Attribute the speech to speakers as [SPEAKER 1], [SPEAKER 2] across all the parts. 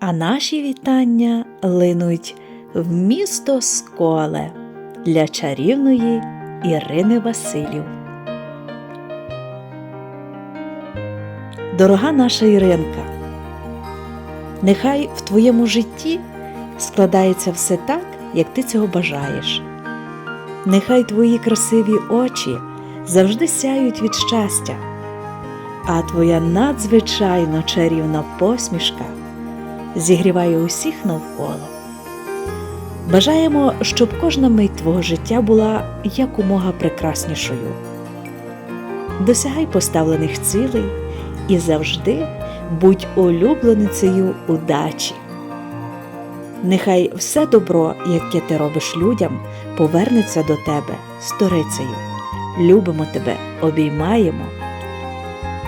[SPEAKER 1] А наші вітання линуть в місто Сколе для чарівної Ірини Василів. Дорога наша Іринка, нехай в твоєму житті складається все так, як ти цього бажаєш. Нехай твої красиві очі завжди сяють від щастя, а твоя надзвичайно чарівна посмішка зігріває усіх навколо. Бажаємо, щоб кожна мить твого життя була якомога прекраснішою. Досягай поставлених цілей і завжди будь улюбленицею удачі. Нехай все добро, яке ти робиш людям, повернеться до тебе сторицею. Любимо тебе, обіймаємо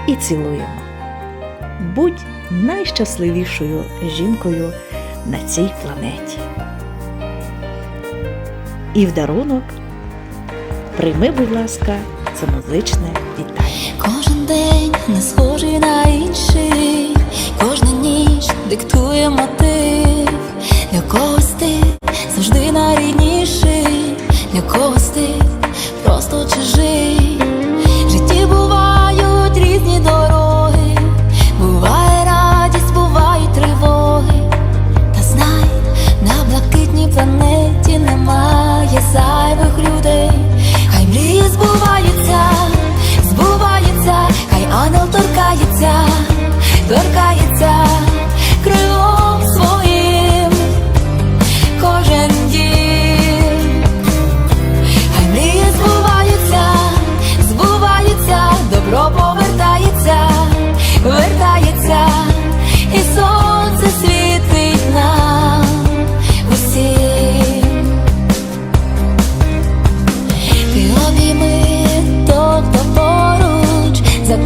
[SPEAKER 1] і цілуємо. Будь найщасливішою жінкою на цій планеті. І в дарунок прийми, будь ласка, це музичне вітання.
[SPEAKER 2] Кожен день не схожий на інший, кожна ніч диктує мотив для когось ти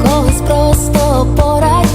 [SPEAKER 2] когось просто пора.